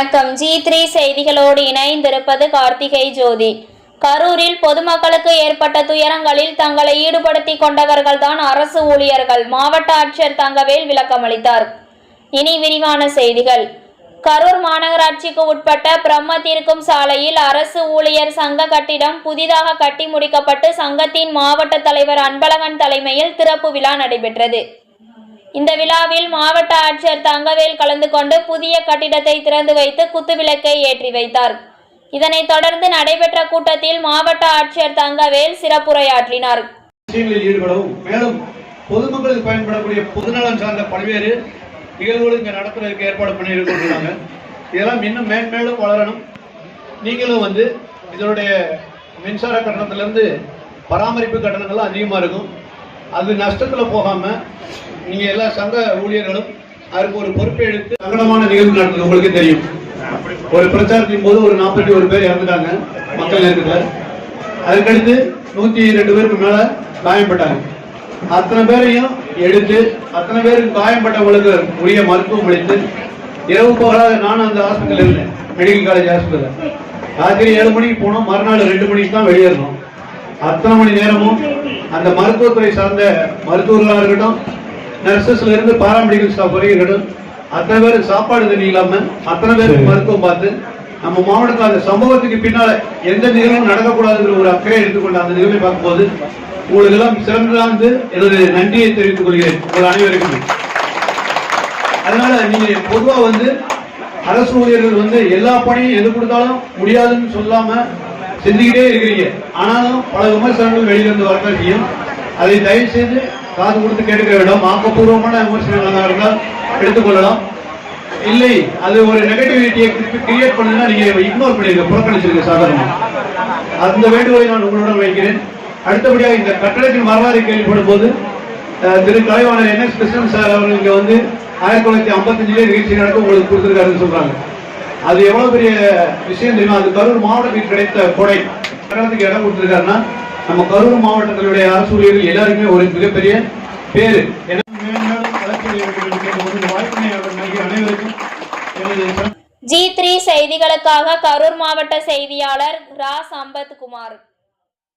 வணக்கம். G three செய்திகளோடு இணைந்திருப்பது கார்த்திகை ஜோதி. கரூரில் பொதுமக்களுக்கு ஏற்பட்ட துயரங்களில் தங்களை ஈடுபடுத்திக் கொண்டவர்கள்தான் அரசு ஊழியர்கள். மாவட்ட ஆட்சியர் தங்கவேல் விளக்கமளித்தார் இனி விரிவான செய்திகள். கரூர் மாநகராட்சிக்கு உட்பட்ட பிரம்ம தீர்க்கும் சாலையில் அரசு ஊழியர் சங்க கட்டிடம் புதிதாக கட்டி முடிக்கப்பட்டு சங்கத்தின் மாவட்ட தலைவர் அன்பழகன் தலைமையில் திறப்பு விழா நடைபெற்றது. இந்த விழாவில் மாவட்ட ஆட்சியர் தங்கவேல் கலந்து கொண்டு புதிய கட்டிடத்தை திறந்து வைத்து குத்துவிளக்கை ஏற்றி வைத்தார். இதனைத் தொடர்ந்து நடைபெற்ற கூட்டத்தில் மாவட்ட ஆட்சியர் தங்கவேல் சிறப்புரையாற்றினார். ஈடுபடவும் மேலும் பொதுமக்களுக்கு பயன்படக்கூடிய பொதுநலம் சார்ந்த பல்வேறு நிகழ்வுகள் இங்கே நடத்துறதுக்கு ஏற்பாடு பண்ணி இதெல்லாம் இன்னும் மேன்மேலும் வளரணும். நீங்களும் வந்து இதனுடைய மின்சார கட்டணத்திலேருந்து பராமரிப்பு கட்டணங்கள்லாம் அதிகமாக இருக்கும். அது நஷ்டத்தில் போகாமல் நீங்க எல்லா சங்க ஊழியர்களும் அதுக்கு ஒரு பொறுப்பை எடுத்து சங்கடமான நிகழ்வு நடந்தது உங்களுக்கு தெரியும். ஒரு பிரச்சாரத்தின் போது ஒரு நாற்பத்தி ஒரு பேர் இறந்துட்டாங்க மக்கள் நேரத்தில். அதுக்கடுத்து நூத்தி ரெண்டு பேருக்கு மேல காயம்பட்டாங்க. அத்தனை பேரையும் எடுத்து அத்தனை பேருக்கு காயம்பட்டவங்களுக்கு உரிய மருத்துவம் அளித்து இரவு பகலாக நானும் அந்த ஹாஸ்பிட்டல் இருந்தேன் மெடிக்கல் காலேஜ் ஹாஸ்பிட்டல் ராத்திரி ஏழு மணிக்கு போனோம் மறுநாள் ரெண்டு மணிக்கு தான் வெளியேறணும். அத்தனை மணி நேரமும் அந்த மருத்துவத்துறை சார்ந்த மருத்துவர்களாக இருக்கட்டும் நர்சஸ்ல இருந்து பாராமெடிக்கல் ஸ்டாஃப் வரைக்கும் இருக்கட்டும். அத்தனை பேருக்கு சாப்பாடு தண்ணி இல்லாம அத்தனை பேருக்கு மருத்துவம் பார்த்து நம்ம மாவட்டத்தில் அந்த சம்பவத்துக்கு பின்னால எந்த நிகழ்வும் நடக்கக்கூடாதுங்கிற ஒரு அக்கறை எடுத்துக்கொண்ட அந்த நிகழ்வை பார்க்கும்போது உங்களுக்கு எல்லாம் சிறந்தாந்து எனது நன்றியை தெரிவித்துக் கொள்கிறேன். உங்கள் அனைவருக்கும். அதனால நீங்க பொதுவா வந்து அரசு ஊழியர்கள் வந்து எல்லா பணியும் எது கொடுத்தாலும் முடியாதுன்னு சொல்லாம செஞ்சுக்கிட்டே இருக்கிறீங்க. ஆனாலும் பல விமர்சனங்கள் வெளியிலிருந்து வரதான் செய்யும். அதை தயவு செய்து காது கொடுத்து கேட்கிற இடம். ஆக்கப்பூர்வமான விமர்சனங்களாக இருந்தால் எடுத்துக்கொள்ளலாம் இல்லை அது ஒரு நெகட்டிவிட்டியை கிரியேட் பண்ணுன்னா நீங்க இக்னோர் பண்ணிருக்க புறக்கணிச்சிருக்க சாதாரணமா. அந்த வேண்டுகோளை நான் உங்களுடன் வைக்கிறேன். அடுத்தபடியாக இந்த கட்டடத்தின் வரலாறு கேள்விப்படும் போது திரு Kalaivanar N S Krishnan sir அவர்கள் இங்க வந்து ஆயிரத்தி தொள்ளாயிரத்தி ஐம்பத்தஞ்சிலே நிகழ்ச்சி நடக்க உங்களுக்கு கொடுத்துருக்காருன்னு சொல்றாங்க. அது எவ்வளவு பெரிய விஷயம் தெரியுமா? அது கரூர் மாவட்டத்துக்கு கிடைத்த கொடை. கட்டணத்துக்கு இடம் கொடுத்துருக்காருன்னா நம்ம கரூர் மாவட்டங்களுடைய அரசு ஊழியர்கள் எல்லாருமே ஒரு மிகப்பெரிய பேரு. ஜி த்ரீ செய்திகளுக்காக கரூர் மாவட்ட செய்தியாளர் ரா. சம்பத் குமார்